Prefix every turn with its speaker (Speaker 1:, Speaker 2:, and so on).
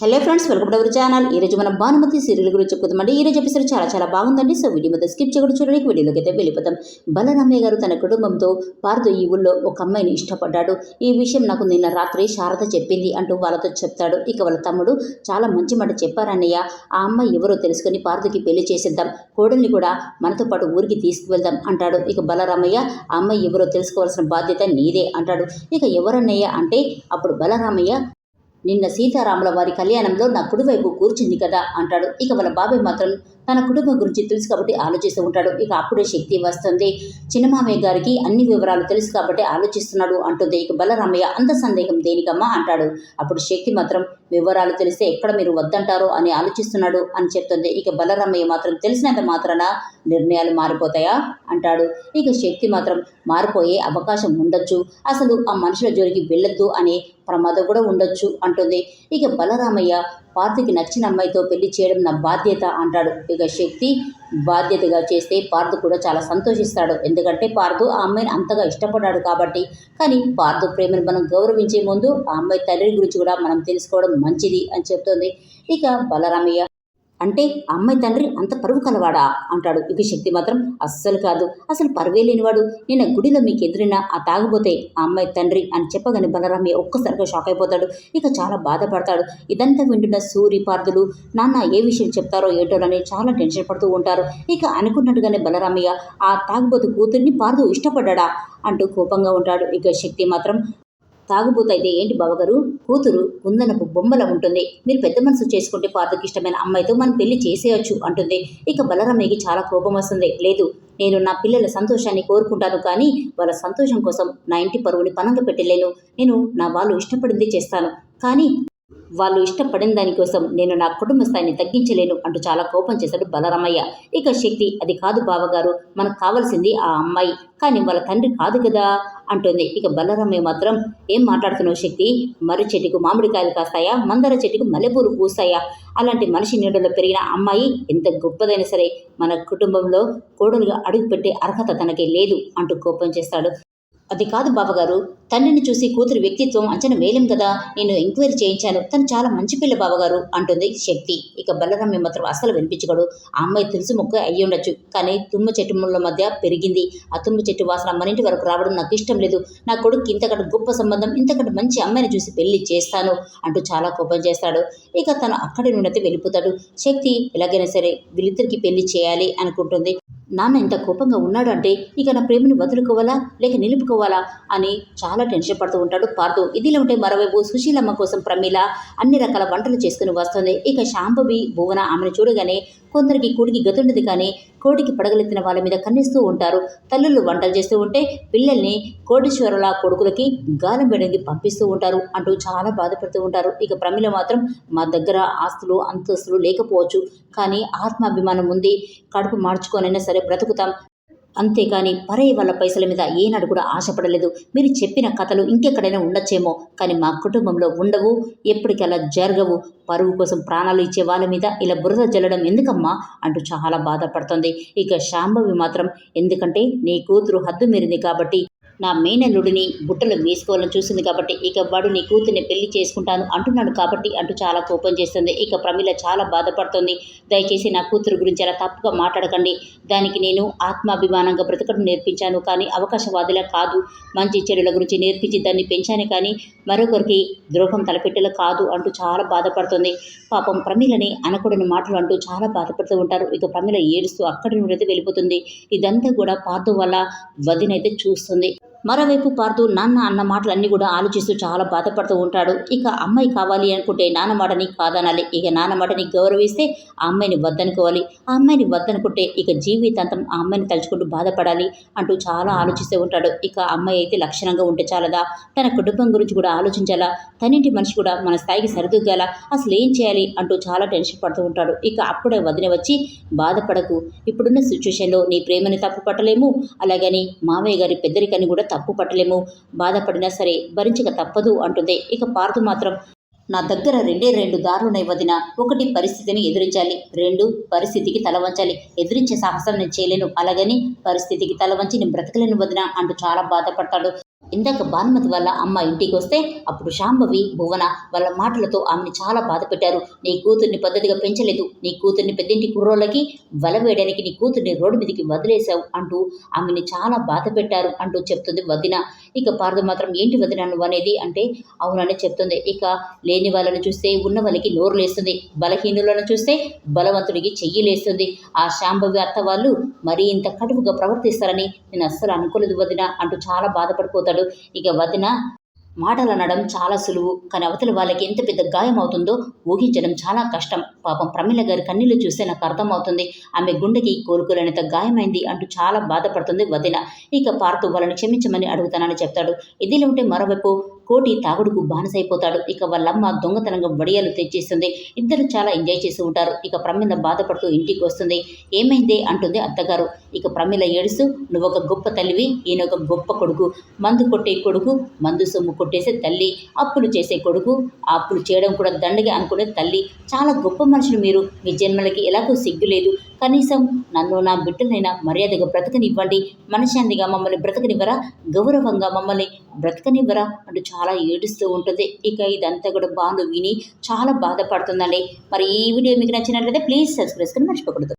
Speaker 1: Hello friends welcome to our channel ఈ రోజు మనం భానుమతి సీరియల్ గురించి చెప్పుకుందామండి. ఈ రోజు ఎపిసోడ్ చాలా చాలా బాగుందండి. సో వీడియో మీద స్కిప్ చేయకుండా చూడడానికి వీడియోలోకి అయితే వెళ్ళిపోతాం బలరామయ్య గారు తన కుటుంబంతో పార్దు ఈ ఊళ్ళో ఒక అమ్మాయిని ఇష్టపడ్డాడు. ఈ విషయం నాకు నిన్న రాత్రి శారద చెప్పింది అంటూ వాళ్ళతో చెప్తాడు. ఇక వాళ్ళ తమ్ముడు చాలా మంచి మాట చెప్పారన్నయ్య. ఆ అమ్మాయి ఎవరో తెలుసుకొని పార్దుకి పెళ్ళి చేసేద్దాం. కోడల్ని కూడా మనతో పాటు ఊరికి తీసుకువెళ్దాం అంటాడు. ఇక బలరామయ్య ఆ అమ్మాయి ఎవరో తెలుసుకోవాల్సిన బాధ్యత నీదే అంటాడు. ఇక ఎవరన్నయ్య అంటే అప్పుడు బలరామయ్య నిన్న సీతారాముల వారి కళ్యాణంలో నా కుడివైపు కూర్చుంది కదా అంటాడు. ఇక వాళ్ళ బాబాయ్ మాత్రం తన కుటుంబం గురించి తెలుసు కాబట్టి ఆలోచిస్తూ ఉంటాడు. ఇక అప్పుడే శక్తి వస్తుంది. చిన్నమామయ్య గారికి అన్ని వివరాలు తెలుసు కాబట్టి ఆలోచిస్తున్నాడు అంటుంది. ఇక బలరామయ్య అంత సందేహం దేనికమ్మా అంటాడు. అప్పుడు శక్తి మాత్రం వివరాలు తెలిస్తే ఎక్కడ మీరు వద్దంటారో అని ఆలోచిస్తున్నాడు అని చెప్తుంది. ఇక బలరామయ్య మాత్రం తెలిసినంత మాత్రాన నిర్ణయాలు మారిపోతాయా అంటాడు. ఇక శక్తి మాత్రం మారిపోయే అవకాశం ఉండొచ్చు. అసలు ఆ మనుషుల జోలికి వెళ్ళొద్దు అనే ప్రమాదం కూడా ఉండొచ్చు అంటుంది. ఇక బలరామయ్య పార్థుకి నచ్చిన అమ్మాయితో పెళ్ళి చేయడం నా బాధ్యత అంటాడు. ఇక శక్తి బాధ్యతగా చేస్తే పార్థు కూడా చాలా సంతోషిస్తాడు. ఎందుకంటే పార్థు ఆ అమ్మాయిని అంతగా ఇష్టపడ్డాడు కాబట్టి. కానీ పార్థు ప్రేమను మనం గౌరవించే ముందు ఆ అమ్మాయి తల్లి గురించి కూడా మనం తెలుసుకోవడం మంచిది అని చెప్తుంది. ఇక బలరామయ్య అంటే అమ్మాయి తండ్రి అంత పరువు కలవాడా? అంటాడు. ఇక శక్తి మాత్రం అస్సలు కాదు. అసలు పరువే లేనివాడు. నిన్న గుడిలో మీకు ఎదురైనా ఆ తాగిపోతే ఆ అమ్మాయి తండ్రి అని చెప్పగానే బలరామయ్య ఒక్కసారిగా షాక్ అయిపోతాడు. ఇక చాలా బాధపడతాడు. ఇదంతా వింటున్న సూరి పార్థులు నాన్న ఏ విషయం చెప్తారో ఏంటోనని చాలా టెన్షన్ పడుతూ ఉంటారు. ఇక అనుకున్నట్టుగానే బలరామయ్య ఆ తాగుబోతు కూతుర్ని పార్థు ఇష్టపడ్డా అంటూ కోపంగా ఉంటాడు. ఇక శక్తి మాత్రం తాగుబోతైతే ఏంటి బావగారు? కూతురు కుందనపు బొమ్మల ఉంటుంది. మీరు పెద్ద మనసు చేసుకుంటే పాతకి ఇష్టమైన అమ్మాయితో మనం పెళ్ళి చేసేయచ్చు అంటుంది. ఇక బలరమ్మకి చాలా కోపం వస్తుంది. లేదు నేను నా పిల్లల సంతోషాన్ని కోరుకుంటాను కానీ వాళ్ళ సంతోషం కోసం నా ఇంటి పరువుని పనంగా పెట్టలేను. నేను నా వాళ్ళు ఇష్టపడింది చేస్తాను. కానీ వాళ్ళు ఇష్టపడిన దానికోసం నేను నా కుటుంబ స్థాయిని తగ్గించలేను అంటూ చాలా కోపం చేశాడు బలరామయ్య. ఇక శక్తి అది కాదు బావగారు మనకు కావాల్సింది ఆ అమ్మాయి. కానీ వాళ్ళ తండ్రి కాదు కదా అంటుంది. ఇక బలరామయ్య మాత్రం ఏం మాట్లాడుతున్నావు శక్తి? మర్రి చెట్టుకు మామిడికాయలు కాస్తాయా? మందర చెట్టుకు మల్లెపూలు పూస్తాయా? అలాంటి మనిషి నీడలో పెరిగిన అమ్మాయి ఎంత గొప్పదైనా సరే మన కుటుంబంలో కోడలుగా అడుగుపెట్టే అర్హత తనకి లేదు అంటూ కోపం చేస్తాడు. అది కాదు బావగారు తండ్రిని చూసి కూతురు వ్యక్తిత్వం అంచనా వేయలేం కదా నేను ఎంక్వైరీ చేయించాను. తను చాలా మంచి పిల్ల బావగారు అంటుంది శక్తి. ఇక బలరామ్య మాత్రం అస్సలు వినిపించకూడదు ఆ అమ్మాయి తెలుసు మొక్క అయ్యి ఉండొచ్చు కానీ తుమ్మ చెట్టు ముళ్ళ మధ్య పెరిగింది. ఆ తుమ్మ చెట్టు వాసన మన ఇంటి వరకు రావడం నాకు ఇష్టం లేదు. నా కొడుకు ఇంతకంటే గొప్ప సంబంధం ఇంతకంటే మంచి అమ్మాయిని చూసి పెళ్ళి చేస్తాను అంటూ చాలా కోపం చేస్తాడు. ఇక తను అక్కడి నుండి అయితే వెళ్ళిపోతాడు. శక్తి ఎలాగైనా సరే వీళ్ళిద్దరికి పెళ్ళి చేయాలి అనుకుంటుంది. నాన్న ఇంత కోపంగా ఉన్నాడు అంటే ఇక నా ప్రేమను వదులుకోవాలా లేక నిలుపుకోవాలా అని చాలా టెన్షన్ పడుతూ ఉంటాడు. పార్థు ఇదిలా ఉంటే మరోవైపు సుశీలమ్మ కోసం ప్రమీల అన్ని రకాల వంటలు చేసుకుని వస్తుంది. ఇక శాంభవి భువన ఆమెను చూడగానే కొందరికి కూడికి గతుండదు కానీ కోడికి పడగలెత్తిన వాళ్ళ మీద కన్నిస్తూ ఉంటారు. తల్లులు వంటలు చేస్తూ ఉంటే పిల్లల్ని కోటేశ్వరుల కొడుకులకి గాలం వేయడానికి పంపిస్తూ ఉంటారు అంటూ చాలా బాధపడుతూ ఉంటారు. ఇక ప్రమిళ మాత్రం మా దగ్గర ఆస్తులు అంతస్తులు లేకపోవచ్చు. కానీ ఆత్మాభిమానం ఉంది. కడుపు మార్చుకోనైనా సరే బ్రతుకుతాం. అంతేకాని పరయ్య వాళ్ళ పైసల మీద ఏనాడు కూడా ఆశపడలేదు. మీరు చెప్పిన కథలు ఇంకెక్కడైనా ఉండొచ్చేమో కానీ మా కుటుంబంలో ఉండవు ఎప్పటికీ అలా జరగవు. పరువు కోసం ప్రాణాలు ఇచ్చే వాళ్ళ మీద ఇలా బురద జల్లడం ఎందుకమ్మా అంటూ చాలా బాధపడుతుంది. ఇక శాంభవి మాత్రం ఎందుకంటే నీ కూతురు హద్దు మీరింది కాబట్టి నా మేనల్లుడిని బుట్టలు వేసుకోవాలని చూసింది కాబట్టి ఇక వాడు నీ కూతుర్ని పెళ్ళి చేసుకుంటాను అంటున్నాడు కాబట్టి అంటూ చాలా కోపం చేస్తుంది. ఇక ప్రమిళ చాలా బాధపడుతుంది. దయచేసి నా కూతురు గురించి అలా తప్పుగా మాట్లాడకండి. దానికి నేను ఆత్మాభిమానంగా బ్రతకడం నేర్పించాను కానీ అవకాశవాదిలా కాదు. మంచి చెడుల గురించి నేర్పించి దాన్ని పెంచాను కానీ మరొకరికి ద్రోహం తలపెట్టేలా కాదు అంటూ చాలా బాధపడుతుంది. పాపం ప్రమిలని అనకూడని మాటలు అంటూ చాలా బాధపడుతూ ఉంటారు. ఇక ప్రమిళ ఏడుస్తూ అక్కడి నుండి అయితే వెళ్ళిపోతుంది. ఇదంతా కూడా పాత వల్ల వదినైతే చూస్తుంది. మరోవైపు పార్థు నాన్న అన్న మాటలన్నీ కూడా ఆలోచిస్తూ చాలా బాధపడుతూ ఉంటాడు. ఇక అమ్మాయి కావాలి అనుకుంటే నాన్న మాటని కాదనాలి. ఇక నాన్న మాటని గౌరవిస్తే ఆ అమ్మాయిని వద్దనుకోవాలి. ఆ అమ్మాయిని వద్దనుకుంటే ఇక జీవితాంతం ఆ అమ్మాయిని తలుచుకుంటూ బాధపడాలి అంటూ చాలా ఆలోచిస్తూ ఉంటాడు. ఇక అమ్మాయి అయితే లక్షణంగా ఉంటే చాలదా? తన కుటుంబం గురించి కూడా ఆలోచించాలా? తనింటి మనిషి కూడా మన స్థాయికి సరిదిద్దాలా అసలు ఏం చేయాలి? అంటూ చాలా టెన్షన్ పడుతూ ఉంటాడు. ఇక అప్పుడే వదిన వచ్చి బాధపడకు. ఇప్పుడున్న సిచ్యువేషన్లో నీ ప్రేమని తప్పు పట్టలేము అలాగని మామయ్య గారి పెద్దరికని కూడా తప్పు పట్టలేము. బాధపడినా సరే భరించక తప్పదు అంటుంది. ఇక పార్థు మాత్రం నా దగ్గర రెండే రెండు దారులున్నాయి వదిన ఒకటి పరిస్థితిని ఎదిరించాలి రెండు పరిస్థితికి తల వంచాలి. ఎదిరించే సాహసం నేను చేయలేను. అలాగని పరిస్థితికి తల వంచి నేను బ్రతకలేను వదిన అంటూ చాలా బాధపడతాడు. ఇందాక భానుమతి వాళ్ళ అమ్మ ఇంటికి వస్తే అప్పుడు శాంభవి భువన వాళ్ళ మాటలతో ఆమెను చాలా బాధ పెట్టారు. నీ కూతుర్ని పద్ధతిగా పెంచలేదు. నీ కూతుర్ని పెద్దింటి కుర్రోళ్ళకి వల వేయడానికి నీ కూతుర్ని రోడ్డు మీదకి వదిలేశావు అంటూ ఆమెని చాలా బాధ పెట్టారు అంటూ చెప్తుంది వదిన. ఇక పార్దు మాత్రం ఏంటి వదిన నువ్వు అనేది అంటే అవునని చెప్తుంది. ఇక లేని వాళ్ళని చూస్తే ఉన్న వాళ్ళకి నోరు లేస్తుంది. బలహీనులను చూస్తే బలవంతుడికి చెయ్యి లేస్తుంది. ఆ శాంభవి అత్త వాళ్ళు మరీ ఇంత కటువుగా ప్రవర్తిస్తారని నేను అస్సలు అనుకోలేదు వదిన అంటూ చాలా బాధపడిపోతాడు. ఇక వదిన మాటలు అనడం చాలా సులువు కానీ అవతల వాళ్ళకి ఎంత పెద్ద గాయం అవుతుందో ఊహించడం చాలా కష్టం. పాపం ప్రమిళ గారి కన్నీళ్ళు చూస్తే నాకు అర్థమవుతుంది. ఆమె గుండెకి కోలుకోలేనంత గాయమైంది అంటూ చాలా బాధపడుతుంది వదిన. ఇక పార్థు వాళ్ళని క్షమించమని అడుగుతానని చెప్తాడు. ఇదిలో ఉంటే మరోవైపు కోటి తాగుడుకు బానిసైపోతాడు. ఇక వాళ్ళమ్మ దొంగతనంగా వడియాలు తెచ్చేస్తుంది. ఇద్దరు చాలా ఎంజాయ్ చేస్తూ ఉంటారు. ఇక ప్రమిళ బాధపడుతూ ఇంటికి వస్తుంది ఏమైంది? అంటుంది అత్తగారు. ఇక ప్రమిళ ఏడుస్తూ నువ్వు ఒక గొప్ప తల్లివి ఈయన ఒక గొప్ప కొడుకు. మందు కొట్టే కొడుకు మందు సొమ్ము కొట్టేసే తల్లి అప్పులు చేసే కొడుకు. ఆ అప్పులు చేయడం కూడా దండగా అనుకునే తల్లి. చాలా గొప్ప మనుషులు మీరు. మీ జన్మలకి ఎలాగో సిగ్గు లేదు. కనీసం నన్ను నా బిడ్డలైనా మర్యాదగా బ్రతకనివ్వండి. మనశాంతిగా మమ్మల్ని బ్రతకనివ్వరా? గౌరవంగా మమ్మల్ని బ్రతకనివ్వరా? అంటూ చాలా ఏడుస్తూ ఉంటుంది. ఇక ఇదంతా కూడా బాను విని చాలా బాధపడుతుందండి. మరి ఈ వీడియో మీకు నచ్చినట్లయితే ప్లీజ్ సబ్స్క్రైబ్ చేసుకుని మర్చిపోకూడదు.